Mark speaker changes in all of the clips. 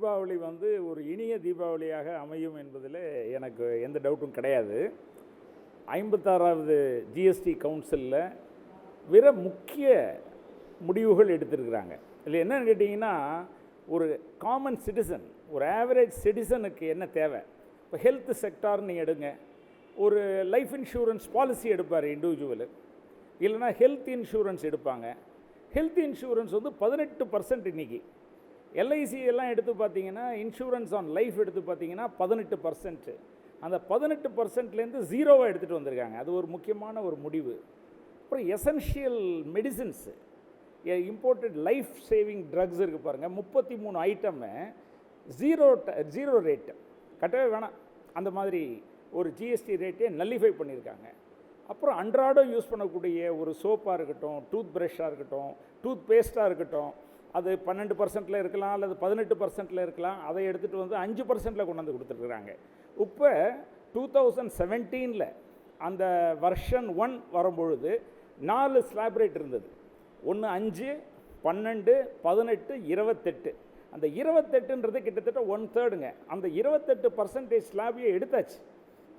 Speaker 1: தீபாவளி வந்து ஒரு இனிய தீபாவளியாக அமையும் என்பதில் எனக்கு எந்த டவுட்டும் கிடையாது. ஐம்பத்தாறாவது ஜிஎஸ்டி கவுன்சிலில் பிற முக்கிய முடிவுகள் எடுத்திருக்கிறாங்க. இதில் என்னென்னு கேட்டிங்கன்னா ஒரு காமன் சிட்டிசன் ஒரு ஆவரேஜ் சிட்டிசனுக்கு என்ன தேவை? இப்போ ஹெல்த் செக்டார்னு எடுங்க. ஒரு லைஃப் இன்சூரன்ஸ் பாலிசி எடுப்பார் இண்டிவிஜுவலு இல்லைனா ஹெல்த் இன்சூரன்ஸ் எடுப்பாங்க. ஹெல்த் இன்சூரன்ஸ் வந்து பதினெட்டு பர்சன்ட் இன்றைக்கி எல்ஐசி எல்லாம் எடுத்து பார்த்தீங்கன்னா இன்சூரன்ஸ் ஆன் லைஃப் எடுத்து பார்த்தீங்கன்னா பதினெட்டு பர்சன்ட்டு அந்த பதினெட்டு பர்சன்ட்லேருந்து ஜீரோவாக எடுத்துகிட்டு வந்திருக்காங்க. அது ஒரு முக்கியமான ஒரு முடிவு. அப்புறம் essential medicines imported life saving drugs இருக்குது பாருங்கள் முப்பத்தி மூணு ஐட்டமு ஜீரோ ஜீரோ ரேட்டு கட்டவே வேணாம். அந்த மாதிரி ஒரு ஜிஎஸ்டி ரேட்டே நல்லிஃபை பண்ணியிருக்காங்க. அப்புறம் அன்றாடம் யூஸ் பண்ணக்கூடிய ஒரு சோப்பாக இருக்கட்டும் டூத் ப்ரஷ்ஷாக இருக்கட்டும் டூத் பேஸ்ட்டாக இருக்கட்டும் அது பன்னெண்டு பர்சன்ட்டில் இருக்கலாம் அல்லது பதினெட்டு பர்சன்ட்டில் இருக்கலாம் அதை எடுத்துகிட்டு வந்து அஞ்சு பர்சன்ட்டில் கொண்டு வந்து கொடுத்துருக்குறாங்க இப்போ டூ தௌசண்ட் செவன்டீனில் அந்த வருஷன் ஒன் வரும்பொழுது நாலு ஸ்லாப் ரேட் இருந்தது. ஒன்று அஞ்சு பன்னெண்டு பதினெட்டு இருபத்தெட்டு. அந்த இருபத்தெட்டுன்றது கிட்டத்தட்ட ஒன் தேர்டுங்க அந்த இருபத்தெட்டு பர்சன்டேஜ் ஸ்லாபியை எடுத்தாச்சு.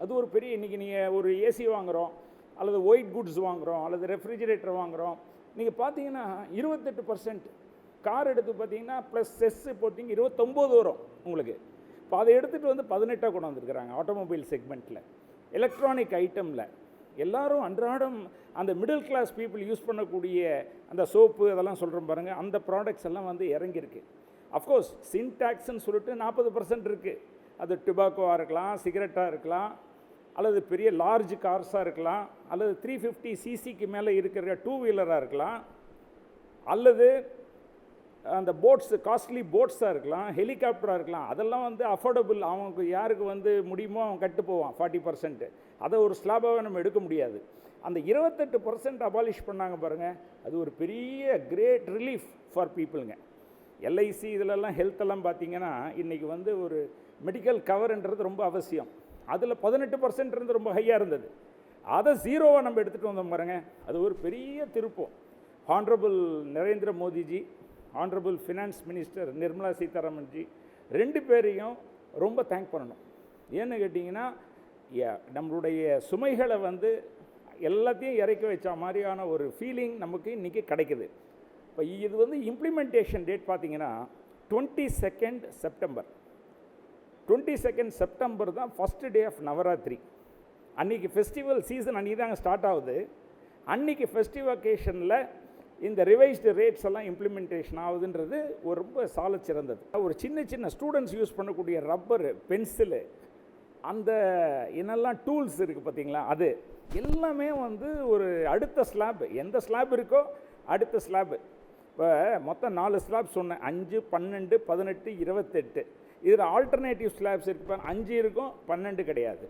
Speaker 1: அது ஒரு பெரிய இன்றைக்கி நீங்கள் ஒரு ஏசி வாங்குகிறோம் அல்லது ஒயிட் குட்ஸ் வாங்குகிறோம் அல்லது ரெஃப்ரிஜிரேட்டர் வாங்குகிறோம் நீங்கள் பார்த்தீங்கன்னா இருபத்தெட்டு பர்சன்ட் கார் எடுத்து பார்த்தீங்கன்னா ப்ளஸ் செஸ்ஸு போட்டிங்க இருபத்தொம்போது வரும் உங்களுக்கு. இப்போ அதை எடுத்துகிட்டு வந்து பதினெட்டாக கொண்டு வந்திருக்கிறாங்க ஆட்டோமொபைல் செக்மெண்ட்டில் எலக்ட்ரானிக் ஐட்டமில் எல்லாரும் அன்றாடம் அந்த மிடில் கிளாஸ் பீப்புள் யூஸ் பண்ணக்கூடிய அந்த சோப்பு அதெல்லாம் சொல்கிறோம் பாருங்கள் அந்த ப்ராடக்ட்ஸ் எல்லாம் வந்து இறங்கியிருக்கு. அஃப்கோர்ஸ் சின்டாக்ஸ்ன்னு சொல்லிட்டு நாற்பது பர்சன்ட் இருக்குது அது டுபாக்கோவாக இருக்கலாம் சிகரெட்டாக இருக்கலாம் அல்லது பெரிய லார்ஜ் கார்ஸாக இருக்கலாம் அல்லது த்ரீ ஃபிஃப்டி சிசிக்கு மேலே இருக்கிற டூ வீலராக இருக்கலாம் அல்லது அந்த போட்ஸு காஸ்ட்லி போட்ஸாக இருக்கலாம் ஹெலிகாப்டராக இருக்கலாம் அதெல்லாம் வந்து அஃபோர்டபுள் அவனுக்கு யாருக்கு வந்து முடியுமோ அவன் கட்டு போவான் ஃபார்ட்டி பர்சன்ட்டு அதை ஒரு ஸ்லாபாகவே நம்ம எடுக்க முடியாது. அந்த இருபத்தெட்டு பர்சன்ட் அபாலிஷ் பண்ணாங்க பாருங்கள் அது ஒரு பெரிய கிரேட் ரிலீஃப் ஃபார் பீப்புளுங்க எல்ஐசி இதிலெல்லாம் ஹெல்த்தெல்லாம் பார்த்தீங்கன்னா இன்றைக்கி வந்து ஒரு மெடிக்கல் கவர்ன்றது ரொம்ப அவசியம். அதில் பதினெட்டு பர்சன்ட் இருந்து ரொம்ப ஹையாக இருந்தது. அதை ஜீரோவாக நம்ம எடுத்துகிட்டு வந்தோம் பாருங்க அது ஒரு பெரிய திருப்பம். Honourable Narendra Modiji honourable finance minister Nirmala Sitharamanji ரெண்டு பேரையும் ரொம்ப தேங்க் பண்ணணும். ஏன்னு கேட்டிங்கன்னா நம்மளுடைய சுமைகளை வந்து எல்லாத்தையும் இறக்கி வச்ச மாதிரியான ஒரு ஃபீலிங் நமக்கு இன்றைக்கி கிடைக்குது. இப்போ இது வந்து இம்ப்ளிமெண்டேஷன் டேட் பார்த்திங்கன்னா twenty second September twenty second September தான் ஃபஸ்ட்டு டே ஆஃப் நவராத்திரி அன்றைக்கி ஃபெஸ்டிவல் சீசன் அன்றைக்கி தாங்க ஸ்டார்ட் ஆகுது அன்றைக்கி ஃபெஸ்டிவ் ஒகேஷனில் இந்த ரிவைஸ்டு ரேட்ஸ் எல்லாம் இம்ப்ளிமெண்டேஷன் ஆகுதுன்றது ஒரு ரொம்ப சால சிறந்தது. ஒரு சின்ன சின்ன ஸ்டூடெண்ட்ஸ் யூஸ் பண்ணக்கூடிய ரப்பரு பென்சிலு அந்த என்னெல்லாம் டூல்ஸ் இருக்குது பார்த்தீங்களா? அது எல்லாமே வந்து ஒரு அடுத்த ஸ்லாப் எந்த ஸ்லாப் இருக்கோ அடுத்த ஸ்லாப்பு இப்போ மொத்தம் நாலு ஸ்லாப் சொன்னேன். அஞ்சு பன்னெண்டு பதினெட்டு இருபத்தெட்டு. இதில் ஆல்டர்னேட்டிவ் ஸ்லாப்ஸ் இருக்கு அஞ்சு இருக்கும் பன்னெண்டு கிடையாது.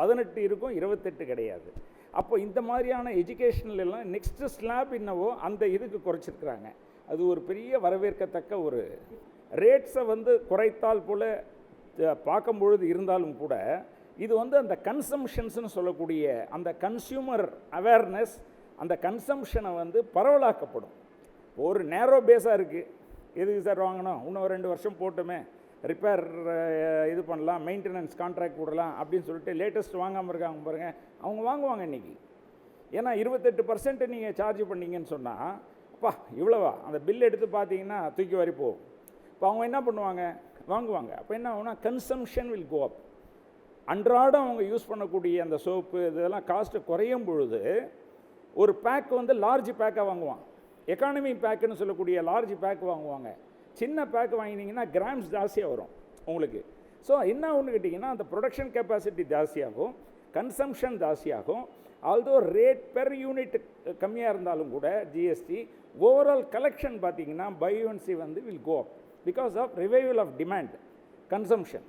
Speaker 1: பதினெட்டு இருக்கும் இருபத்தெட்டு கிடையாது. அப்போ இந்த மாதிரியான எஜுகேஷனில் எல்லாம் நெக்ஸ்ட்டு ஸ்லாப் என்னவோ அந்த இதுக்கு குறைச்சிருக்கிறாங்க. அது ஒரு பெரிய வரவேற்கத்தக்க ஒரு ரேட்ஸை வந்து குறைத்தால் போல் பார்க்கும் பொழுது இருந்தாலும் கூட இது வந்து அந்த கன்சம்ஷன்ஸ்னு சொல்லக்கூடிய அந்த கன்சியூமர் அவேர்னஸ் அந்த கன்சம்ஷனை வந்து பரவலாக்கப்படும். ஒரு நேரோ பேஸாக இருக்குது எதுக்கு சார் வாங்கினோம் இன்னும் ரெண்டு வருஷம் போட்டுமே. ரிப்பேர் இது பண்ணலாம் மெயின்டெனன்ஸ் கான்ட்ராக்ட் விடலாம் அப்படின்னு சொல்லிட்டு லேட்டஸ்ட் வாங்காமல் இருக்காங்க பாருங்கள் அவங்க வாங்குவாங்க இன்றைக்கி ஏன்னா இருபத்தெட்டு பர்சன்ட் நீங்கள் சார்ஜ் பண்ணீங்கன்னு சொன்னால் அப்பா இவ்வளோவா? அந்த பில் எடுத்து பார்த்தீங்கன்னா தூக்கி வரி போகும். இப்போ அவங்க என்ன பண்ணுவாங்க? வாங்குவாங்க. அப்போ என்ன ஆகுனா கன்சம்ஷன் வில் கோ அப் அன்றாடம் அவங்க யூஸ் பண்ணக்கூடிய அந்த சோப்பு இதெல்லாம் காஸ்ட்டு குறையும் பொழுது ஒரு பேக் வந்து லார்ஜ் பேக்காக வாங்குவான். எக்கானமி பேக்குன்னு சொல்லக்கூடிய லார்ஜ் பேக் வாங்குவாங்க. சின்ன பேக் வாங்கினீங்கன்னா கிராம்ஸ் ஜாஸ்தியாக வரும் உங்களுக்கு. ஸோ என்ன ஒன்று கேட்டிங்கன்னா அந்த ப்ரொடக்ஷன் கெப்பாசிட்டி ஜாஸ்தியாகும் கன்சம்ஷன் ஜாஸ்தியாகும். ஆல்தோ ரேட் பெர் யூனிட் கம்மியாக இருந்தாலும் கூட ஜிஎஸ்டி ஓவரால் கலெக்ஷன் பார்த்தீங்கன்னா பயோன்சி வந்து will go up because of revival of demand consumption